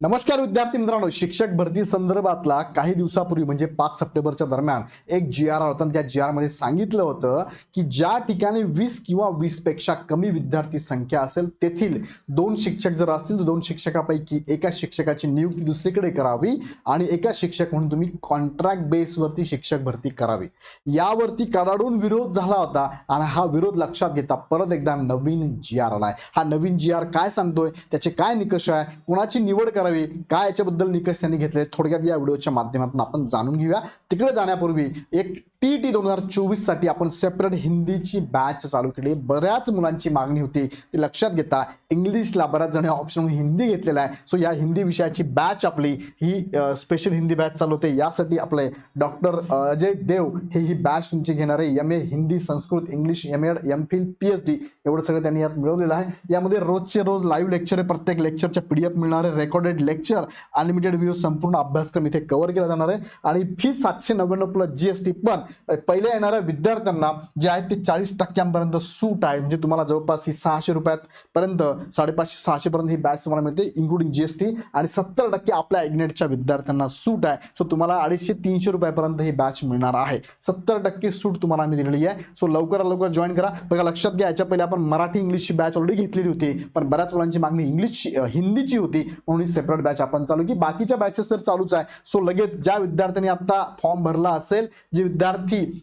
नमस्कार विद्यार्थी मित्रांनो शिक्षक भरती संदर्भातला काही दिवसापूर्वी म्हणजे पाच सप्टेंबरच्या दरम्यान एक जी आर होता त्या जी आरमध्ये सांगितलं होतं की ज्या ठिकाणी वीस किंवा वीसपेक्षा कमी विद्यार्थी संख्या असेल तेथील दोन शिक्षक जर असतील तर दोन शिक्षकापैकी एका शिक्षकाची नियुक्ती दुसरीकडे करावी आणि एका शिक्षक म्हणून तुम्ही कॉन्ट्रॅक्ट बेसवरती शिक्षक भरती करावी. यावरती कडाडून विरोध झाला होता आणि हा विरोध लक्षात घेता परत एकदा नवीन जी आर आलाय. हा नवीन जी आर काय सांगतोय? त्याचे काय निकष आहे? कुणाची निवड करावी? काय याच्याबद्दल निकष त्यांनी घेतले थोडक्यात या व्हिडिओच्या माध्यमातून आपण जाणून घेऊया. तिकडे जाण्यापूर्वी एक टी टी दोन हजार चोवीससाठी आपण सेपरेट हिंदीची बॅच चालू केली. बऱ्याच मुलांची मागणी होती. ती लक्षात घेता इंग्लिशला बऱ्याच जण ऑप्शन हिंदी घेतलेला आहे. सो या हिंदी विषयाची बॅच आपली ही स्पेशल हिंदी बॅच चालू होते. यासाठी आपले डॉक्टर अजय देव हे ही बॅच तुमची घेणार आहे. M A Hindi Sanskrit English M Ed M Phil P H D एवढं सगळं त्यांनी यात मिळवलेलं आहे. यामध्ये रोजचे रोज लाईव्ह लेक्चर आहे. प्रत्येक लेक्चरच्या पी डी एफ मिळणार आहे. रेकॉर्डेड लेक्चर अनलिमिटेड व्ह्यू संपूर्ण अभ्यासक्रम इथे कव्हर केला जाणार आहे. आणि फी सातशे नव्याण्णव प्लस जी एस टी पण पहिल्या येणाऱ्या विद्यार्थ्यांना जे आहेत ते चाळीस टक्क्यांपर्यंत सूट आहे. म्हणजे तुम्हाला जवळपास ही सहाशे रुपयात पर्यंत साडेपाचशे सहाशे पर्यंत ही बॅच तुम्हाला मिळते इन्क्लुडिंग जी एस टी आणि सत्तर टक्के आपल्या इग्नेटच्या विद्यार्थ्यांना सूट आहे. सो तुम्हाला अडीचशे तीनशे रुपयापर्यंत ही बॅच मिळणार आहे. सत्तर टक्के सूट तुम्हाला आम्ही दिलेली आहे. सो लवकरात लवकर जॉईन करा. बघा लक्षात घ्या याच्या पहिले आपण मराठी इंग्लिशची बॅच ऑलरेडी घेतलेली होती. पण बऱ्याच मुलांची मागणी इंग्लिश हिंदीची होती. म्हणून ही सेपरेट बॅच आपण चालू की बाकीच्या बॅचेस तर चालूच आहे. सो लगेच ज्या विद्यार्थ्यांनी आता फॉर्म भरला असेल जे विद्यार्थी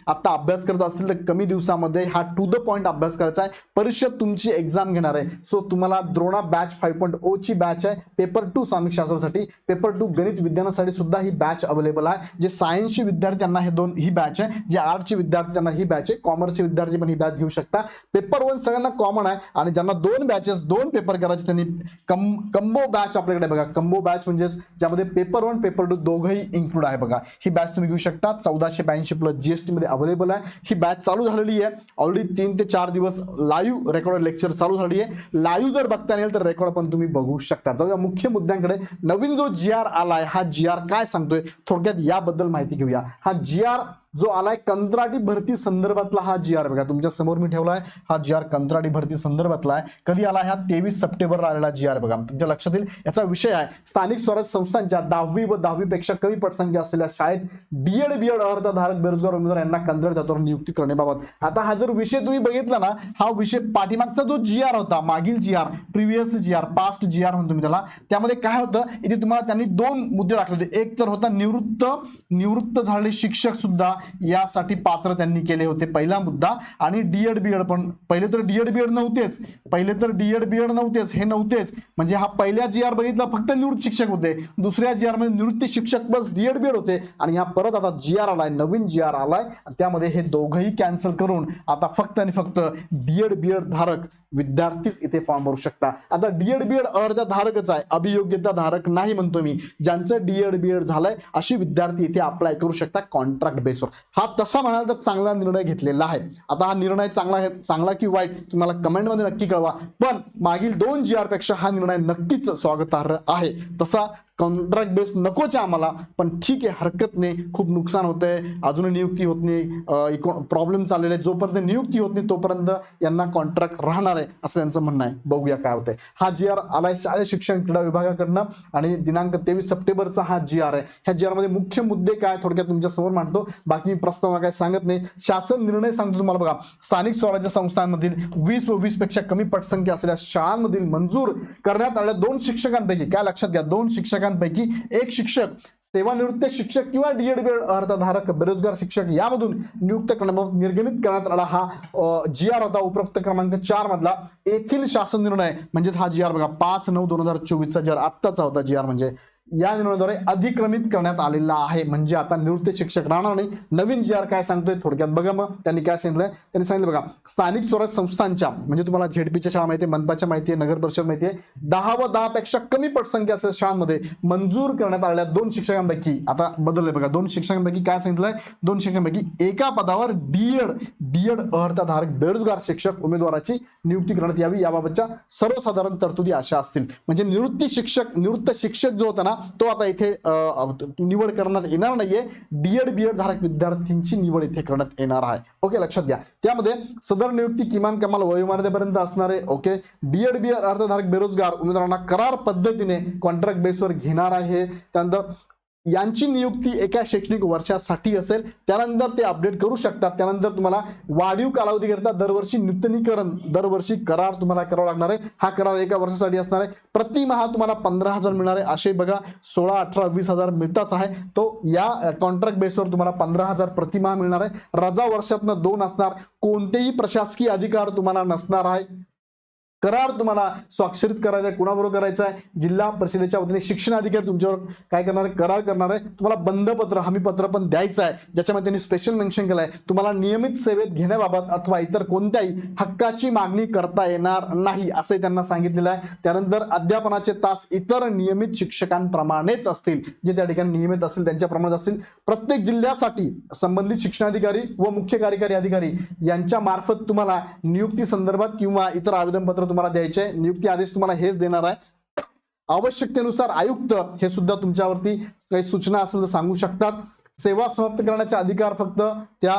आता अभ्यास करत असतील तर कमी दिवसामध्ये हा टू द पॉईंट अभ्यास करायचा आहे. परिषद तुमची एक्झाम घेणार आहे. सो तुम्हाला Drona batch five point O ची बॅच आहे. पेपर टू सामिक शास्त्रासाठी. पेपर टू गणित विज्ञानासाठी सुद्धा ही बॅच अवेलेबल आहे. जे सायन्सचे विद्यार्थ्यांना हे दोन ही बॅच आहे. जे आर्टचे विद्यार्थी त्यांना ही बॅच आहे. कॉमर्सचे विद्यार्थी पण ही बॅच घेऊ शकता. पेपर वन सगळ्यांना कॉमन आहे. आणि ज्यांना दोन बॅचेस दोन पेपर करायचे त्यांनी कम कंबो बॅच आपल्याकडे बघा. कंबो बॅच म्हणजेच ज्यामध्ये पेपर वन पेपर टू दोघंही इन्क्लूड आहे बघा. ही बॅच तुम्ही घेऊ शकता. चौदाशे ब्याऐंशी प्लस जीएसटी मध्ये अवेलेबल आहे. ही बॅच चालू झालेली आहे. ऑलरेडी तीन ते चार दिवस लाईव्ह रेकॉर्ड लेक्चर चालू झाली आहे. लाईव्ह जर बघता येईल तर रेकॉर्ड पण तुम्ही बघू शकता. जाऊया मुख्य मुद्द्यांकडे. नवीन जो जी आर आलाय हा जी आर काय सांगतोय? थोडक्यात याबद्दल माहिती घेऊया. हा जी आर जो आलाय कंत्राटी भरती संदर्भातला हा जी आर बघा तुमच्यासमोर मी आहे हा जी आर कंत्राटी भरती संदर्भातला आहे. कधी आला हा? तेवीस सप्टेंबर आलेला जी आर बघा. तुमच्या लक्षात येईल याचा विषय आहे स्थानिक स्वराज्य संस्थांच्या दहावी व दहावीपेक्षा कमी पटसंख्या असलेल्या शाळेत बीएड बीएड अर्धधारक बेरोजगार उमेदवार यांना कंत्राट जातो नियुक्ती करण्याबाबत. आता हा जर विषय तुम्ही बघितला ना हा विषय पाठीमागचा जो जी आर होता मागील G R previous G R past G R म्हणतो तुम्ही त्याला त्यामध्ये काय होतं इथे तुम्हाला त्यांनी दोन मुद्दे टाकले होते. एक तर होता निवृत्त निवृत्त झालेले शिक्षक सुद्धा यासाठी पात्र त्यांनी केले होते पहिला मुद्दा. आणि डीएड बीएड पण पहिले तर डीएड बीएड नव्हतेच. पहिले तर डीएड बीएड नव्हतेच हे नव्हतेच. म्हणजे हा पहिल्या जी आर बघितला फक्त निवृत्त शिक्षक होते. दुसऱ्या जी आरमध्ये निवृत्त शिक्षक प्लस डीएड बीएड होते. आणि ह्या परत आता जी आर आलाय नवीन जी आर आलाय. त्यामध्ये हे दोघंही कॅन्सल करून आता फक्त आणि फक्त डीएड बीएड धारक विद्यार्थीच इथे फॉर्म भरू शकता. आता डीएड बीएड अर्धा धारकच आहे. अभियोग्यता धारक नाही म्हणतो मी. ज्यांचं डीएड बीएड झालंय अशी विद्यार्थी इथे अप्लाय करू शकता कॉन्ट्रॅक्ट बेसवर हा तसा म्हणाल तर चांगला निर्णय घेतलेला आहे. आता हा निर्णय चांगला आहे चांगला की वाईट तुम्हाला कमेंटमध्ये नक्की कळवा. पण मागील दोन जी आरपेक्षा हा निर्णय नक्कीच स्वागतार्ह आहे. तसा कॉन्ट्रॅक्ट बेस नकोच आहे आम्हाला पण ठीक आहे हरकत नाही खूप नुकसान होतंय. अजूनही नियुक्ती होत नाही. प्रॉब्लेम चाललेले आहे. जोपर्यंत नियुक्ती होत नाही तोपर्यंत यांना कॉन्ट्रॅक्ट राहणार आहे असं त्यांचं म्हणणं आहे. बघूया काय होतंय. हा जी आर आलाय शालेय शिक्षण क्रीडा विभागाकडनं आणि दिनांक तेवीस सप्टेंबरचा हा जी आर आहे. ह्या जी आरमध्ये मुख्य मुद्दे काय थोडक्यात तुमच्यासमोर मांडतो. बाकी मी प्रस्ताव काय सांगत नाही. शासन निर्णय सांगतो तुम्हाला बघा. स्थानिक स्वराज्य संस्थांमधील वीस व वीसपेक्षा कमी पटसंख्या असलेल्या शाळांमधील मंजूर करण्यात आलेल्या दोन शिक्षकांपैकी काय लक्षात घ्या दोन शिक्षकांपैकी एक शिक्षक सेवानिवृत्त शिक्षक किंवा डीएड बीएड अर्धधारक बेरोजगार शिक्षक यामधून नियुक्त करण्याबाबत निर्गमित करण्यात आला हा जी आर होता उपरोक्त क्रमांक चार मधला. येथील शासन निर्णय म्हणजेच हा जी आर बघा पाच नऊ दोन हजार चोवीसचा जी आर आत्ताचा होता जी आर म्हणजे या निर्णयाद्वारे अधिक्रमित करण्यात आलेला आहे. म्हणजे आता निवृत्त शिक्षक राहणार नाही. नवीन जी आर काय सांगतोय थोडक्यात बघा मग. त्यांनी काय सांगितलंय? त्यांनी सांगितलं बघा स्थानिक स्वराज संस्थांच्या म्हणजे तुम्हाला झेडपीच्या शाळा माहिती आहे मनपाच्या माहिती आहे नगर परिषद माहिती आहे दहा व दहा पेक्षा कमी पटसंख्या असलेल्या शाळांमध्ये मंजूर करण्यात आलेल्या दोन शिक्षकांपैकी आता बदललंय बघा दोन शिक्षकांपैकी काय सांगितलंय? दोन शिक्षकांपैकी एका पदावर डीएड डीएड अर्हताधारक बेरोजगार शिक्षक उमेदवाराची नियुक्ती करण्यात यावी. याबाबतच्या सर्वसाधारण तरतुदी अशा असतील. म्हणजे निवृत्ती शिक्षक निवृत्त शिक्षक जो होता ना तो आता इथे निवड करण्यात येणार नाहीये. डीएड बीएड धारक विद्यार्थ्यांची निवड इथे करण्यात येणार आहे. ओके लक्षात घ्या. त्यामध्ये सदर नियुक्ती किमान कमाल वयोमर्यादेपर्यंत असणार आहे ओके डीएड बीएड अर्धधारक बेरोजगार उमेदवारांना करार पद्धतीने कॉन्ट्रॅक्ट बेसवर घेणार आहे. त्यानंतर यांची नियुक्ती एका शैक्षणिक वर्षासाठी असेल त्यानंतर ते अपडेट करू शकतात. त्यानंतर तुम्हाला वाढीव कालावधीकरिता दरवर्षी नूतनीकरण दरवर्षी करार तुम्हाला करावा लागणार आहे. हा करार एका वर्षासाठी असणार आहे. प्रतिमहा तुम्हाला पंधरा हजार मिळणार आहे. असे बघा सोळा अठरा वीस हजार मिळताच आहे. तो या कॉन्ट्रॅक्ट बेसवर तुम्हाला पंधरा हजार प्रतिमहा मिळणार आहे. रजा वर्षातनं दोन असणार. कोणतेही प्रशासकीय अधिकार तुम्हाला नसणार आहे. करार तुम्हाला स्वाक्षरित करायचा आहे कुणाबरोबर करायचा आहे? जिल्हा परिषदेच्या वतीने शिक्षण अधिकारी तुमच्यावर काय करणार आहे? करार करणार आहे. तुम्हाला बंधपत्र हमीपत्र पण द्यायचं आहे. ज्याच्यामध्ये त्यांनी स्पेशल मेन्शन केलं आहे. तुम्हाला नियमित सेवेत घेण्याबाबत अथवा इतर कोणत्याही हक्काची मागणी करता येणार नाही असंही त्यांना सांगितलेलं आहे. त्यानंतर अध्यापनाचे तास इतर नियमित शिक्षकांप्रमाणेच असतील जे त्या ठिकाणी नियमित असतील त्यांच्याप्रमाणेच असतील. प्रत्येक जिल्ह्यासाठी संबंधित शिक्षणाधिकारी व मुख्य कार्यकारी अधिकारी यांच्या मार्फत तुम्हाला नियुक्ती संदर्भात किंवा इतर आवेदनपत्र तुम्हाला द्यायचे नियुक्ती आदेश तुम्हाला हेच देणार आहे. आवश्यकतेनुसार आयुक्त हे सुद्धा तुमच्यावरती काही सूचना असेल तर सांगू शकतात. सेवा समाप्त करण्याचे अधिकार फक्त त्या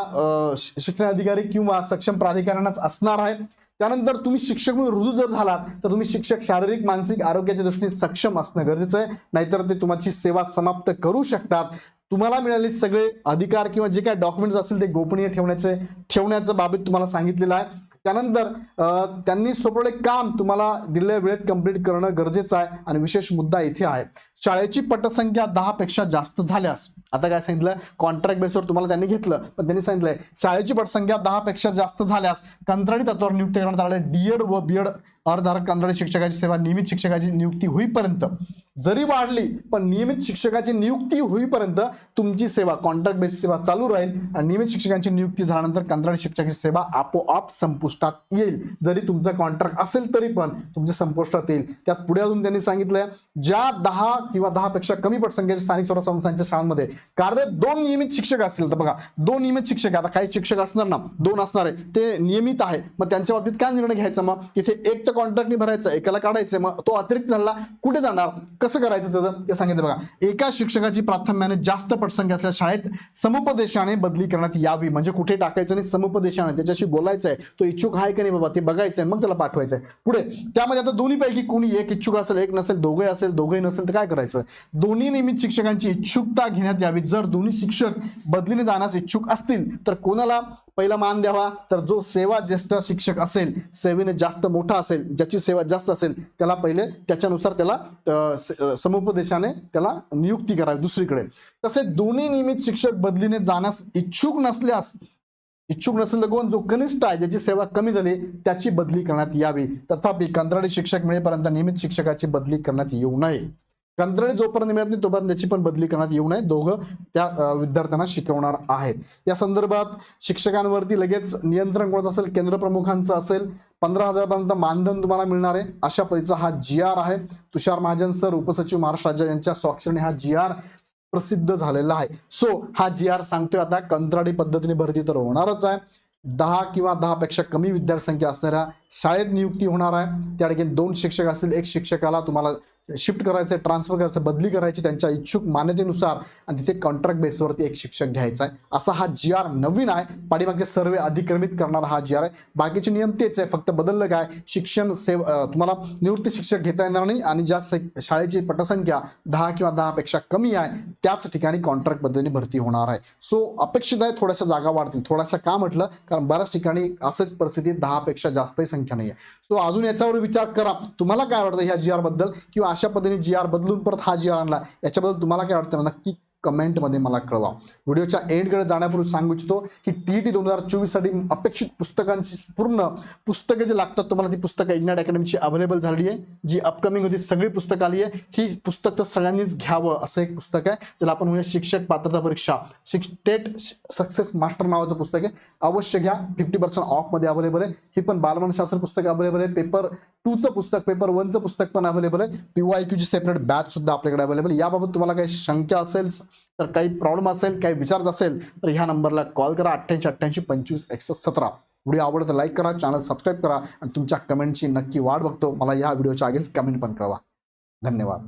शिक्षण अधिकारी किंवा सक्षम प्राधिकरणाच असणार आहे. त्यानंतर तुम्ही शिक्षक म्हणून रुजू जर झालात तर तुम्ही शिक्षक शारीरिक मानसिक आरोग्याच्या दृष्टीने सक्षम असणं गरजेचं आहे. नाहीतर ते तुमची सेवा समाप्त करू शकतात. तुम्हाला मिळाले सगळे अधिकार किंवा जे काही डॉक्युमेंट्स असतील ते गोपनीय ठेवण्याचे ठेवण्याचं बाबत तुम्हाला सांगितलेलं आहे. त्यानंतर त्यांनी सोपवले काम तुम्हाला दिलेल्या वेळेत कंप्लीट करणं गरजेचं आहे आणि विशेष मुद्दा इथे आहे. शाळेची पटसंख्या दहा पेक्षा जास्त झाल्यास आता काय सांगितलं? कॉन्ट्रॅक्ट बेसवर तुम्हाला त्यांनी घेतलं पण त्यांनी सांगितलंय शाळेची पटसंख्या दहा पेक्षा जास्त झाल्यास कंत्राटी तत्वावर नियुक्त करण्यात आले डीएड व बीएड अर्धारक कंत्राटी शिक्षकाची सेवा नियमित शिक्षकाची नियुक्ती होईपर्यंत जरी वाढली पण नियमित शिक्षकाची नियुक्ती होईपर्यंत तुमची सेवा कॉन्ट्रॅक्ट बेस सेवा चालू राहील आणि नियमित शिक्षकांची नियुक्ती झाल्यानंतर कंत्राटी शिक्षकाची सेवा आपोआप संपुष्टात येईल. जरी तुमचा कॉन्ट्रॅक्ट असेल तरी पण तुमच्या संपुष्टात येईल. त्यात पुढे अजून त्यांनी सांगितलं ज्या दहा किंवा दहा पेक्षा कमी पटसंख्येच्या स्थानिक स्वराज्य संस्थांच्या शाळांमध्ये कार्यरत दोन नियमित शिक्षक असतील तर बघा दोन नियमित शिक्षक आता काही शिक्षक असणार ना दोन असणार आहे ते नियमित आहे. मग त्यांच्या बाबतीत काय निर्णय घ्यायचा मग? तिथे एक तर कॉन्ट्रॅक्टनी भरायचं एकाला काढायचं मग तो अतिरिक्त झाला कुठे जाणार? कसं करायचं त्याचं? ते सांगितलं बघा. एका शिक्षकाची प्राथम्याने जास्त पटसंख्या असल्या शाळेत समुपदेशाने बदली करण्यात यावी. म्हणजे कुठे टाकायचं आणि समुपदेशाने त्याच्याशी बोलायचं आहे तो इच्छुक आहे का नाही बाबा? ते बघायचं आहे मग त्याला पाठवायचं आहे पुढे त्यामध्ये आता दोन्हीपैकी कोणी एक इच्छुक असेल एक नसेल दोघे असेल दोघे नसेल तर काय करायचं? दोन्ही नियमित शिक्षकांची इच्छुकता घेण्यात यावी. जर दोन्ही शिक्षक बदलीने जाण्यास इच्छुक असतील तर कोणाला पहिला मान द्यावा. तर जो सेवा ज्येष्ठ शिक्षक असेल सेवेने जास्त मोठा असेल ज्याची सेवा जास्त असेल त्याला पहिले त्याच्यानुसार त्याला अं, समुपदेशाने त्याला नियुक्ती करावी दुसरीकडे. तसे दोन्ही नियमित शिक्षक बदलीने जाण्यास इच्छुक नसल्यास इच्छुक नसेल तर कोण? जो कनिष्ठ आहे ज्याची सेवा कमी झाली त्याची बदली करण्यात यावी. तथापि कंत्राटी शिक्षक मिळेपर्यंत नियमित शिक्षकाची बदली करण्यात येऊ नये. कंत्राणी जोपर्यंत मिळत नाही तोपर्यंत त्याची पण बदली करण्यात येऊ नये. दोघं त्या विद्यार्थ्यांना शिकवणार आहेत. या संदर्भात शिक्षकांवरती लगेच नियंत्रण कोणाचं असेल? केंद्र प्रमुखांचं असेल? पंधरा हजारपर्यंत मानधन तुम्हाला मिळणार आहे. अशा पद्धतीचा हा जी आर आहे. तुषार महाजन सर उपसचिव महाराष्ट्र राज्य यांच्या स्वाक्षरीने हा जी आर प्रसिद्ध झालेला आहे. सो हा जी आर सांगतोय आता कंत्राटी पद्धतीने भरती तर होणारच आहे. दहा किंवा दहा पेक्षा कमी विद्यार्थ्यसंख्या असणाऱ्या शाळेत नियुक्ती होणार आहे. त्या ठिकाणी दोन शिक्षक असतील. एक शिक्षकाला तुम्हाला शिफ्ट करायचं ट्रान्सफर करायचं बदली करायची त्यांच्या इच्छुक मान्यतेनुसार आणि तिथे कॉन्ट्रॅक्ट बेसवरती एक शिक्षक घ्यायचा आहे. असा हा जी आर नवीन आहे. पाठीमागचे सर्वे अधिक्रमित करणारा हा जी आर आहे. बाकीचे नियम तेच आहे. फक्त बदललं काय? शिक्षण सेव तुम्हाला निवृत्ती शिक्षक घेता येणार नाही आणि ज्या शाळेची पटसंख्या दहा किंवा दहापेक्षा कमी आहे त्याच ठिकाणी कॉन्ट्रॅक्ट पद्धतीने भरती होणार आहे. सो अपेक्षित आहे थोड्याशा जागा वाढतील. थोड्याशा का म्हटलं? कारण बऱ्याच ठिकाणी असंच परिस्थितीत दहापेक्षा जास्तही संख्या नाही आहे सो अजून याच्यावर विचार करा. तुम्हाला काय वाटतं ह्या जी आरबद्दल? किंवा अशा पद्धतीने जी आर बदलून परत हा जी आर आणला. याच्याबद्दल तुम्हाला काय वाटतं? नक्की कमेंटमध्ये मला कळवा. व्हिडिओच्या एंडकडे जाण्यापूर्वी सांगू इच्छितो की टी टी दोन हजार चोवीससाठी अपेक्षित पुस्तकांची पूर्ण पुस्तके जे लागतात तुम्हाला ती पुस्तकं इग्नाट अकॅडमीची अवेलेबल झाली आहे. जी अपकमिंग होती सगळी पुस्तकं आली आहे. ही पुस्तक तर सगळ्यांनीच घ्यावं असं एक पुस्तक आहे. त्याला आपण म्हणूया शिक्षक पात्रता परीक्षा. टेट सक्सेस मास्टर नावाचं पुस्तक आहे. अवश्य घ्या. फिफ्टी पर्सेंट ऑफमध्ये अवेलेबल आहे. ही पण बालमनशास्त्र पुस्तक अवेलेबल आहे. पेपर टूचं पुस्तक पेपर वनचं पुस्तक पण अवेलेबल आहे. पीवाय क्यूची सेपरेट बॅच सुद्धा आपल्याकडे अवेलेबल आहे. याबाबत तुम्हाला काही शंका असेल तर काही प्रॉब्लेम असेल काही विचार असेल तर ह्या नंबरला कॉल करा. अठ्ठ्याऐंशी अठ्ठ्याऐंशी पंचवीस एकशे सतरा. व्हिडिओ आवडतं लाईक करा चॅनल सबस्क्राईब करा आणि तुमच्या कमेंटची नक्की वाट बघतो. मला या व्हिडिओच्या आगेच कमेंट पण कळवा. धन्यवाद.